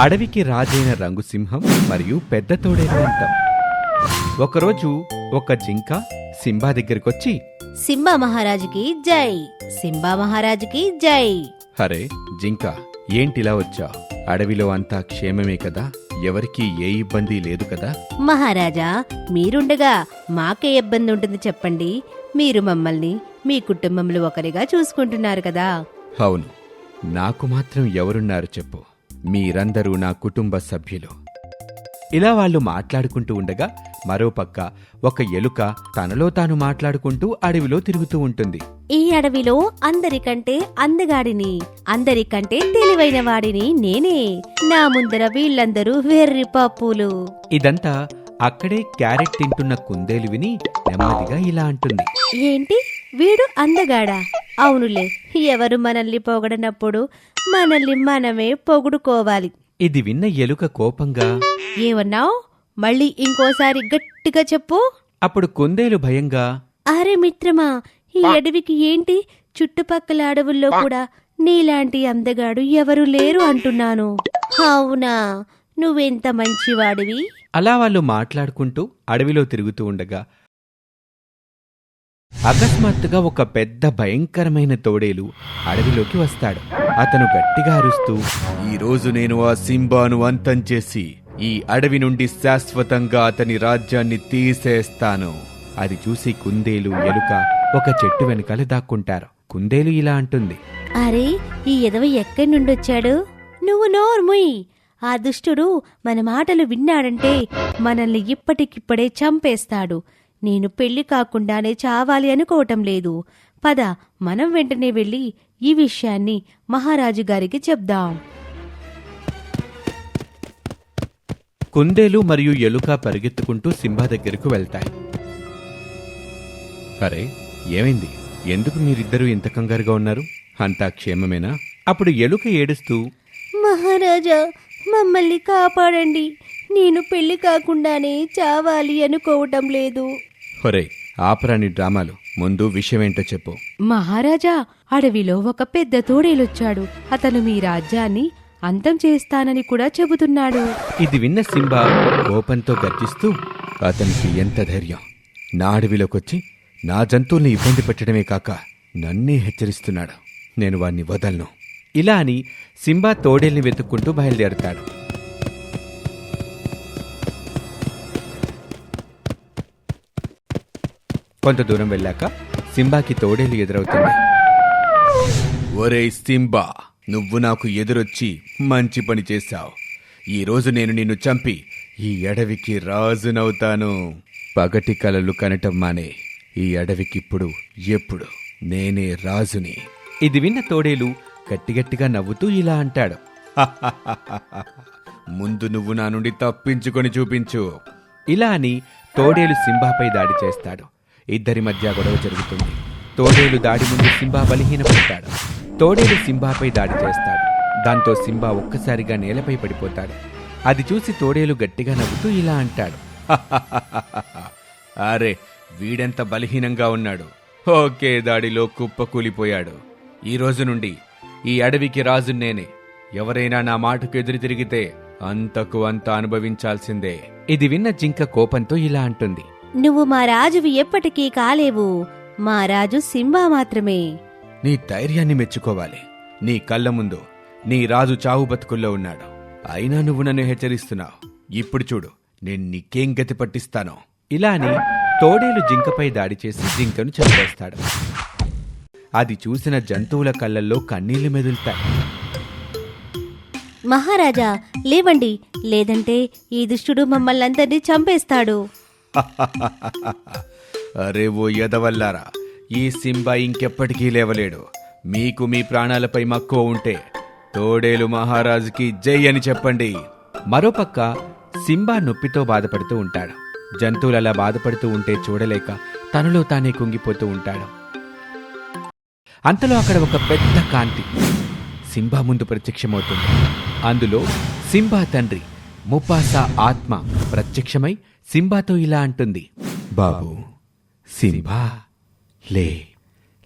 అడవికి రాజైన రంగుసింహం మరియు పెద్ద తోడేలు అంతం ఒకరోజు ఒక జింక సింబా దగ్గరికొచ్చి సింబా మహారాజుకి జై సింబా మహారాజుకి జై. హరే జింక ఏంటిలా వచ్చా? అడవిలో అంతా క్షేమమే కదా? ఎవరికీ ఏ ఇబ్బంది లేదు కదా? మహారాజా మీరుండగా మాకే ఇబ్బంది ఉంటుంది చెప్పండి. మీరు మమ్మల్ని మీ కుటుంబంలో ఒకరిగా చూసుకుంటున్నారు కదా. అవును నాకు మాత్రం ఎవరున్నారు చెప్పు. మీరందరూ నా కుటుంబ సభ్యులు. ఇలా వాళ్ళు మాట్లాడుకుంటూ ఉండగా మరోపక్క ఒక ఎలుక తనలో తాను మాట్లాడుకుంటూ అడవిలో తిరుగుతూ ఉంటుంది. ఈ అడవిలో అందరికంటే అందగాడిని అందరికంటే తెలివైన వాడిని నేనే. నా ముందర వీళ్ళందరూ వెర్రి పప్పులు. ఇదంతా అక్కడే క్యారెట్ తింటున్న కుందేలు విని నెమ్మదిగా ఇలా అంటుంది. ఏంటి? వీడు అందగాడా? అవునులే ఎవరు మనల్ని పొగడనప్పుడు మనల్ని మనమే పొగుడుకోవాలి. ఇది విన్న ఎలుక కోపంగా ఏమన్నావ్? మళ్ళీ ఇంకోసారి గట్టిగా చెప్పు. అప్పుడు కుందేలు భయంగా అరే మిత్రమా ఈ అడవికి ఏంటి? చుట్టుపక్కల అడవుల్లో కూడా నీలాంటి అందగాడు ఎవరు లేరు అంటున్నాను. అవునా? నువ్వెంత మంచివాడివి? అలా వాళ్ళు మాట్లాడుకుంటూ అడవిలో తిరుగుతూ ఉండగా అకస్మాత్తుగా ఒక పెద్ద భయంకరమైన తోడేలు అడవిలోకి వస్తాడు. అతను గట్టిగా అరుస్తూ ఈ రోజు నేను ఆ సింబాను అంతం చేసి ఈ అడవి నుండి శాశ్వతంగా అతని రాజ్యాన్ని తీసేస్తాను. అది చూసి కుందేలు ఎలుక ఒక చెట్టు వెనకాల దాక్కుంటారు. కుందేలు ఇలా అంటుంది అరే ఈ ఎదవ ఎక్కడి నుండి వచ్చాడు నువ్వు నోర్ముయ్. ఆ దుష్టుడు మన మాటలు విన్నాడంటే మనల్ని ఇప్పటికిప్పుడే చంపేస్తాడు. నేను పెళ్ళి కాకుండానే చావాలి అనుకోవటం లేదు. పద మనం వెంటనే వెళ్ళి ఈ విషయాన్ని మహారాజు గారికి చెప్దాం. కుందేలు మరియు ఎలుక పరిగెత్తుకుంటూ సింబా దగ్గరకు వెళ్తాయి. అరే ఏమైంది? ఎందుకు మీరిద్దరూ ఇంత కంగారుగా ఉన్నారు? అంతా క్షేమమేనా? అప్పుడు ఎలుక ఏడుస్తూ మహారాజా మమ్మల్ని కాపాడండి. నేను పెళ్ళి కాకుండానే చావాలి అనుకోవటం లేదు. ఒరే ఆపరాని డ్రామాలు. ముందు విషయమేంటో చెప్పు. మహారాజా అడవిలో ఒక పెద్ద తోడేలొచ్చాడు. అతను మీ రాజ్యాన్ని అంతం చేస్తానని కూడా చెబుతున్నాడు. ఇది విన్న సింబా కోపంతో గర్జిస్తూ అతనికి ఎంత ధైర్యం. నా అడవిలోకొచ్చి నా జంతువుల్ని ఇబ్బంది పెట్టడమే కాక నన్నే హెచ్చరిస్తున్నాడు. నేను వాణ్ణి వదలను. ఇలా అని సింబా తోడేల్ని వెతుక్కుంటూ బయలుదేరుతాడు. కొంత దూరం వెళ్ళాక సింబాకి తోడేలు ఎదురవుతుంది. ఒరే సింబా నువ్వు నాకు ఎదురొచ్చి మంచి పని చేశావు. ఈ రోజు నేను నిన్ను చంపి ఈ అడవికి రాజునవుతాను. పగటి కలలు కనటం మానే ఈ అడవికిప్పుడు ఎప్పుడు నేనే రాజుని. ఇది విన్న తోడేలు గట్టిగట్టిగా నవ్వుతూ ఇలా అంటాడు. ముందు నువ్వు నా నుండి తప్పించుకొని చూపించు. ఇలా అని తోడేలు సింబాపై దాడి చేస్తాడు. ఇద్దరి మధ్య గొడవ జరుగుతుంది. తోడేలు దాడి ముందు సింబా బలహీనపడతాడు. తోడేలు సింబాపై దాడి చేస్తాడు. దాంతో సింబా ఒక్కసారిగా నేలపై పడిపోతాడు. అది చూసి తోడేలు గట్టిగా నవ్వుతూ ఇలా అంటాడు. అరే వీడెంత బలహీనంగా ఉన్నాడు. ఓకే దాడిలో కుప్పకూలిపోయాడు ఈ రోజు నుండి ఈ అడవికి రాజు నేనే. ఎవరైనా నా మాటకు ఎదురు తిరిగితే అంతకు అంత అనుభవించాల్సిందే. ఇది విన్న జింక కోపంతో ఇలా అంటుంది. నువ్వు మా రాజువి ఎప్పటికీ కాలేవు. మా రాజు సింబా మాత్రమే. నీ ధైర్యాన్ని మెచ్చుకోవాలి. నీ కళ్ళ ముందు నీ రాజు చావు బతుకుల్లో ఉన్నాడు. అయినా నువ్వు నన్ను హెచ్చరిస్తున్నావు. ఇప్పుడు చూడు నేను నీకేం గతి పట్టిస్తానో. ఇలా అని తోడేలు జింకపై దాడి చేసి జింకను చంపేస్తాడు. అది చూసిన జంతువుల కళ్ళల్లో కన్నీళ్ళు మెదులుతాయి. మహారాజా లేవండి. లేదంటే ఈ దుష్టుడు మమ్మల్ని అందరినీ చంపేస్తాడు. అరే ఓ ఎదవల్లారా ఈ సింబా ఇంకెప్పటికీ లేవలేడు. మీకు మీ ప్రాణాలపై మక్కువ ఉంటే తోడేలు మహారాజుకి జై అని చెప్పండి. మరోపక్క సింబా నొప్పితో బాధపడుతూ ఉంటాడు. జంతువులు అలా బాధపడుతూ ఉంటే చూడలేక తనలో తానే కుంగిపోతూ ఉంటాడు. అంతలో అక్కడ ఒక పెద్ద కాంతి సింబా ముందు ప్రత్యక్షమవుతుంది. అందులో సింబా తండ్రి ముపాసా ఆత్మ ప్రత్యక్షమై సింబాతో ఇలా అంటుంది. బాబు సింబా లే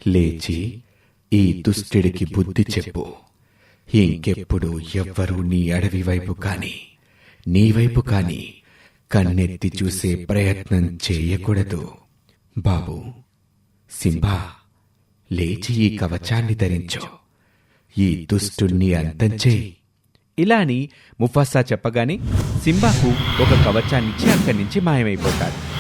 లేచి ఈ దుష్టుడికి బుద్ధి చెప్పు. ఇంకెప్పుడు ఎవ్వరూ నీ అడవి వైపు కాని నీ వైపు కాని కన్నెత్తి చూసే ప్రయత్నం చేయకూడదు. బాబు సింబా లేచి ఈ కవచాన్ని ధరించు. ఈ దుష్టుణ్ణి అంతం చేయి. ఇలా అని ముఫాసా చెప్పగానే సింబాకు ఒక కవచాన్నిచ్చి అక్కడి నుంచి మాయమైపోతాడు.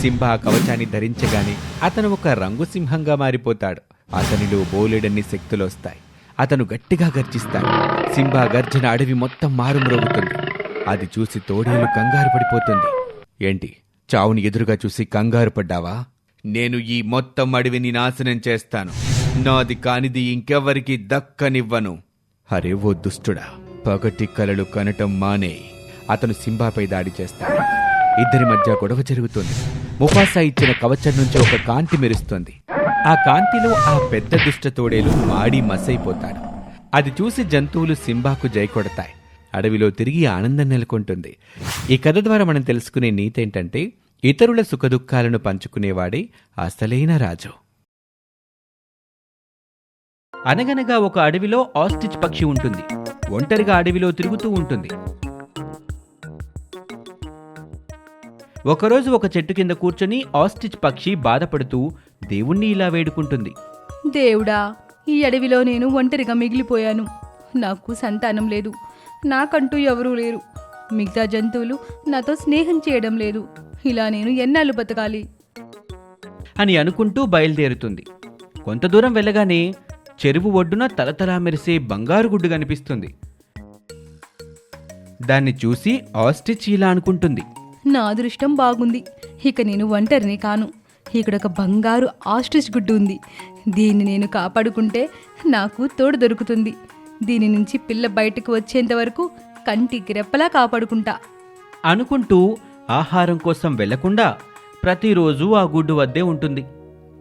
సింబా ఆ కవచాన్ని ధరించగానే అతను ఒక రంగు సింహంగా మారిపోతాడు. అతనిలో బోలెడన్ని శక్తులొస్తాయి అతను గట్టిగా గర్జిస్తాడు. సింబా గర్జన అడవి మొత్తం మారుమ్రోగుతుంది. అది చూసి తోడేలు కంగారు పడిపోతుంది. ఏంటి చావుని ఎదురుగా చూసి కంగారు పడ్డావా? నేను ఈ మొత్తం అడవిని నాశనం చేస్తాను. నాది కానిది ఇంకెవ్వరికి దక్కనివ్వను. అరే ఓ దుష్టుడా పగటి కలలు కనటం మానే. అతను సింబాపై దాడి చేస్తాడు. ఇద్దరి మధ్య గొడవ జరుగుతుంది. ముఫాసా ఇచ్చిన కవచం నుంచి ఒక కాంతి మెరుస్తుంది. ఆ కాంతిలో ఆ పెద్ద దుష్ట తోడేలు మాడి మసైపోతాడు. అది చూసి జంతువులు సింబాకు జై కొడతాయి. అడవిలో తిరిగి ఆనందం నెలకొంటుంది. ఈ కథ ద్వారా మనం తెలుసుకునే నీతేంటంటే ఇతరుల సుఖదుఖాలను పంచుకునేవాడే అసలైన రాజు. అనగనగా ఒక అడవిలో ఆస్టిచ్ పక్షి ఉంటుంది. ఒంటరిగా అడవిలో తిరుగుతూ ఉంటుంది. ఒకరోజు ఒక చెట్టు కింద కూర్చొని ఆస్టిచ్ పక్షి బాధపడుతూ దేవుణ్ణి ఇలా వేడుకుంటుంది. దేవుడా ఈ అడవిలో నేను ఒంటరిగా మిగిలిపోయాను. నాకు సంతానం లేదు. నాకంటూ ఎవరూ లేరు. మిగతా జంతువులు నాతో స్నేహం చేయడం లేదు. ఇలా నేను ఎన్నాళ్ళు బతకాలి? అని అనుకుంటూ బయలుదేరుతుంది. కొంత దూరం వెళ్ళగానే చెరువు ఒడ్డున తలతలా మెరిసే బంగారు గుడ్డు కనిపిస్తుంది. దాన్ని చూసి ఆస్టిచ్ ఇలా అనుకుంటుంది. నా అదృష్టం బాగుంది. ఇక నేను ఒంటరిని కాను. ఇక్కడ ఒక బంగారు ఆస్ట్రిచ్ గుడ్డు ఉంది. దీన్ని నేను కాపాడుకుంటే నాకు తోడు దొరుకుతుంది. దీని నుంచి పిల్ల బయటకు వచ్చేంత వరకు కంటికి రెప్పలా కాపాడుకుంటా. అనుకుంటూ ఆహారం కోసం వెళ్ళకుండా ప్రతిరోజు ఆ గుడ్డు వద్దే ఉంటుంది.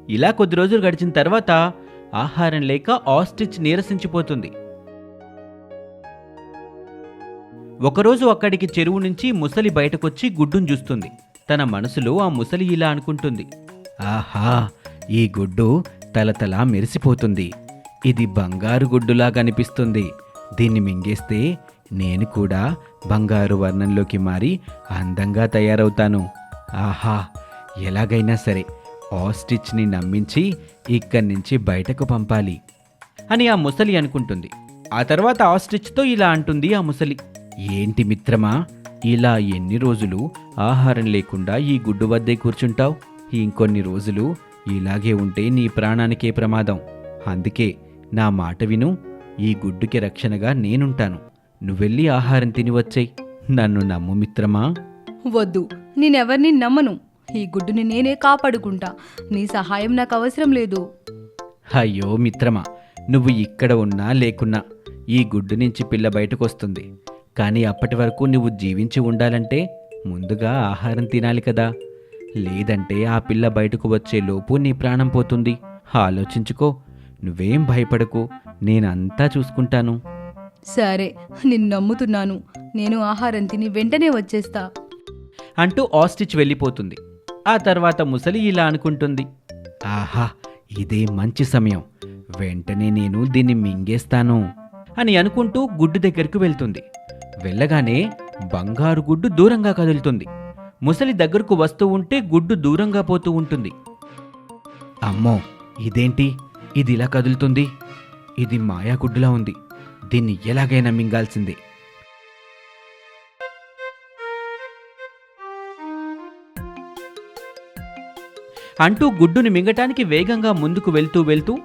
ఇలా కొద్ది రోజులు గడిచిన తర్వాత ఆహారం లేక ఆస్ట్రిచ్ నీరసించిపోతుంది. ఒకరోజు అక్కడికి చెరువు నుంచి ముసలి బయటకొచ్చి గుడ్డును చూస్తుంది. తన మనసులో ఆ ముసలి ఇలా అనుకుంటుంది. ఆహా ఈ గుడ్డు తలతలా మెరిసిపోతుంది. ఇది బంగారు గుడ్డులా కనిపిస్తుంది దీన్ని మింగేస్తే నేను కూడా బంగారు వర్ణంలోకి మారి అందంగా తయారవుతాను. ఆహా ఎలాగైనా సరే ఆస్టిచ్ని నమ్మించి ఇక్కడి నుంచి బయటకు పంపాలి అని ఆ ముసలి అనుకుంటుంది. ఆ తర్వాత ఆస్టిచ్తో ఇలా అంటుంది ఆ ముసలి. ఏంటి మిత్రమా ఇలా ఎన్ని రోజులు ఆహారం లేకుండా ఈ గుడ్డు వద్దే కూర్చుంటావు? ఇంకొన్ని రోజులు ఇలాగే ఉంటే నీ ప్రాణానికే ప్రమాదం. అందుకే నా మాట విను ఈ గుడ్డుకి రక్షణగా నేనుంటాను. నువ్వెళ్ళి ఆహారం తిని వచ్చేయ్. నన్ను నమ్ము మిత్రమా? వద్దు నేనెవరిని నమ్మను. ఈ గుడ్డుని నేనే కాపాడుకుంటా. నీ సహాయం నాకు అవసరం లేదు. అయ్యో మిత్రమా నువ్వు ఇక్కడ ఉన్నా లేకున్నా ఈ గుడ్డు నుంచి పిల్ల బయటకొస్తుంది. కానీ అప్పటి వరకు నువ్వు జీవించి ఉండాలంటే ముందుగా ఆహారం తినాలి కదా. లేదంటే ఆ పిల్ల బయటకు వచ్చే లోపు నీ ప్రాణం పోతుంది. ఆలోచించుకో నువ్వేం భయపడకు నేనంతా చూసుకుంటాను. సరే నిన్ను నమ్ముతున్నాను. నేను ఆహారం తిని వెంటనే వచ్చేస్తా. అంటూ ఆస్టిచ్ వెళ్ళిపోతుంది. ఆ తర్వాత ముసలి ఇలా అనుకుంటుంది. ఆహా ఇదే మంచి సమయం. వెంటనే నేను దీన్ని మింగేస్తాను అని అనుకుంటూ గుడ్డు దగ్గరకు వెళ్తుంది. వెళ్ళగానే బంగారు గుడ్డు దూరంగా కదులుతుంది. ముసలి దగ్గరకు వస్తూ ఉంటే గుడ్డు దూరంగా పోతూ ఉంటుంది. అమ్మో ఇదేంటి? ఇది ఇలా కదులుతుంది? ఇది మాయా గుడ్డులా ఉంది. దీన్ని ఎలాగైనా మింగాల్సిందే. అంటూ గుడ్డుని మింగటానికి వేగంగా ముందుకు వెళ్తూ వెళ్తూ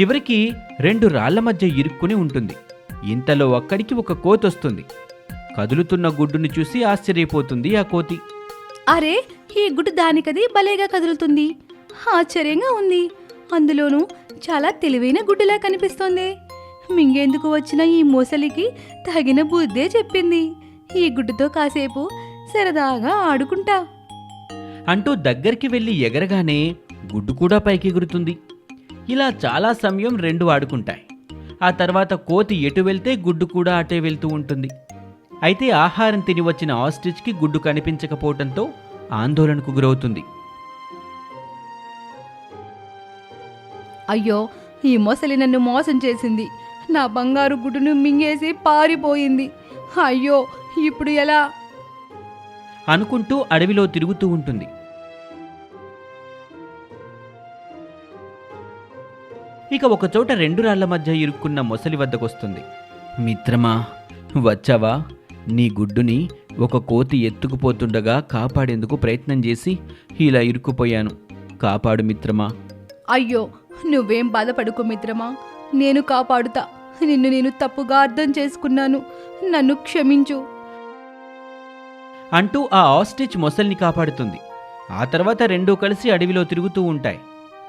చివరికి రెండు రాళ్ళ మధ్య ఇరుక్కుని ఉంటుంది. ఇంతలో అక్కడికి ఒక కోతి వస్తుంది. కదులుతున్న గుడ్డుని చూసి ఆశ్చర్యపోతుంది ఆ కోతి. అరే ఈ గుడ్డు దానికది భలేగా కదులుతుంది. ఆశ్చర్యంగా ఉంది. అందులోనూ చాలా తెలివైన గుడ్డులా కనిపిస్తోంది. మింగేందుకు వచ్చిన ఈ మోసలికి తగిన బుద్ధే చెప్పింది. ఈ గుడ్డుతో కాసేపు సరదాగా ఆడుకుంటా. అంటూ దగ్గరికి వెళ్ళి ఎగరగానే గుడ్డు కూడా పైకెగురుతుంది. ఇలా చాలా సమయం రెండు ఆడుకుంటాయి. ఆ తర్వాత కోతి ఎటు వెళ్తే గుడ్డు కూడా అటే వెళ్తూ ఉంటుంది. అయితే ఆహారం తిని వచ్చిన ఆస్ట్రిచ్కి గుడ్డు కనిపించకపోవడంతో ఆందోళనకు గురవుతుంది. అయ్యో ఈ మొసలి నన్ను మోసం చేసింది. నా బంగారు గుడ్డును మింగేసి పారిపోయింది. అయ్యో ఇప్పుడు ఎలా? అనుకుంటూ అడవిలో తిరుగుతూ ఉంటుంది. ఇక ఒకచోట రెండు రాళ్ళ మధ్య ఇరుక్కున్న మొసలి వద్దకొస్తుంది. మిత్రమా వచ్చావా? నీ గుడ్డుని ఒక కోతి ఎత్తుకుపోతుండగా కాపాడేందుకు ప్రయత్నం చేసి ఇలా ఇరుక్కుపోయాను. కాపాడు మిత్రమా. అయ్యో నువ్వేం బాధపడుకో మిత్రమా? నేను కాపాడుతా. నిన్ను నేను తప్పుగా అర్థం చేసుకున్నాను. నన్ను క్షమించు. అంటూ ఆ ఆస్టిచ్ మొసల్ని కాపాడుతుంది. ఆ తర్వాత రెండూ కలిసి అడవిలో తిరుగుతూ ఉంటాయి.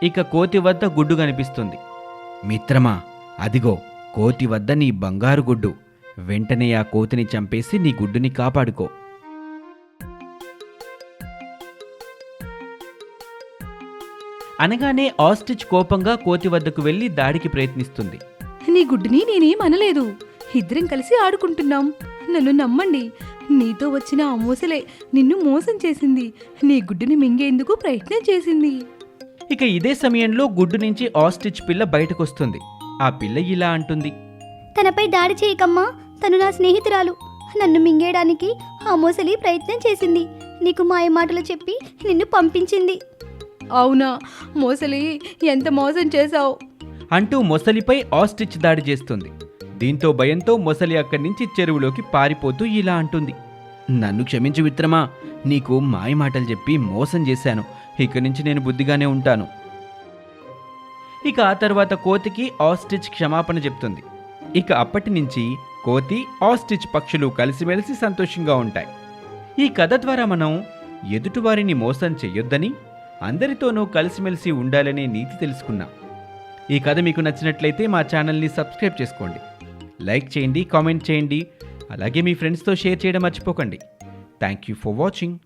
ఇక కోతి వద్ద గుడ్డు కనిపిస్తుంది. మిత్రమా అదిగో కోతి వద్ద నీ బంగారు గుడ్డు. వెంటనే ఆ కోతిని చంపేసి నీ గుడ్డుని కాపాడుకో. అనగానే ఆస్టిచ్ కోపంగా కోతి వద్దకు వెళ్ళి దాడికి ప్రయత్నిస్తుంది. నీ గుడ్డుని నేనేం అనలేదు. ఇద్దరం కలిసి ఆడుకుంటున్నాం. నన్ను నమ్మండి. నీతో వచ్చిన ఆ మూసలే నిన్ను మోసం చేసింది. నీ గుడ్డుని మింగేందుకు ప్రయత్నం చేసింది. ఇక ఇదే సమయంలో గుడ్డు నుంచి ఆస్టిచ్ పిల్ల బయటకొస్తుంది. ఆ పిల్ల ఇలా అంటుంది. తనపై దాడి చేయకమ్మా తను నా స్నేహితురాలు. నన్ను మింగేయడానికి ఆ మొసలి ప్రయత్నం చేసింది. నీకు మాయ మాటలు చెప్పి నిన్ను పంపించింది. అవునా? మోసలి ఎంత మోసం చేశావు? అంటూ మొసలిపై ఆస్టిచ్ దాడి చేస్తుంది. దీంతో భయంతో మొసలి అక్కడి నుంచి చెరువులోకి పారిపోతూ ఇలా అంటుంది. నన్ను క్షమించు మిత్రమా నీకు మాయ మాటలు చెప్పి మోసం చేశాను. ఇక నుంచి నేను బుద్ధిగానే ఉంటాను. ఇక ఆ తర్వాత కోతికి ఆస్టిచ్ క్షమాపణ చెప్తుంది. ఇక అప్పటి నుంచి కోతి ఆస్టిచ్ పక్షులు కలిసిమెలిసి సంతోషంగా ఉంటాయి. ఈ కథ ద్వారా మనం ఎదుటివారిని మోసం చెయ్యొద్దని అందరితోనూ కలిసిమెలిసి ఉండాలనే నీతి తెలుసుకున్నాం. ఈ కథ మీకు నచ్చినట్లయితే మా ఛానల్ని సబ్స్క్రైబ్ చేసుకోండి. లైక్ చేయండి కామెంట్ చేయండి. అలాగే మీ ఫ్రెండ్స్తో షేర్ చేయడం మర్చిపోకండి. Thank you for watching.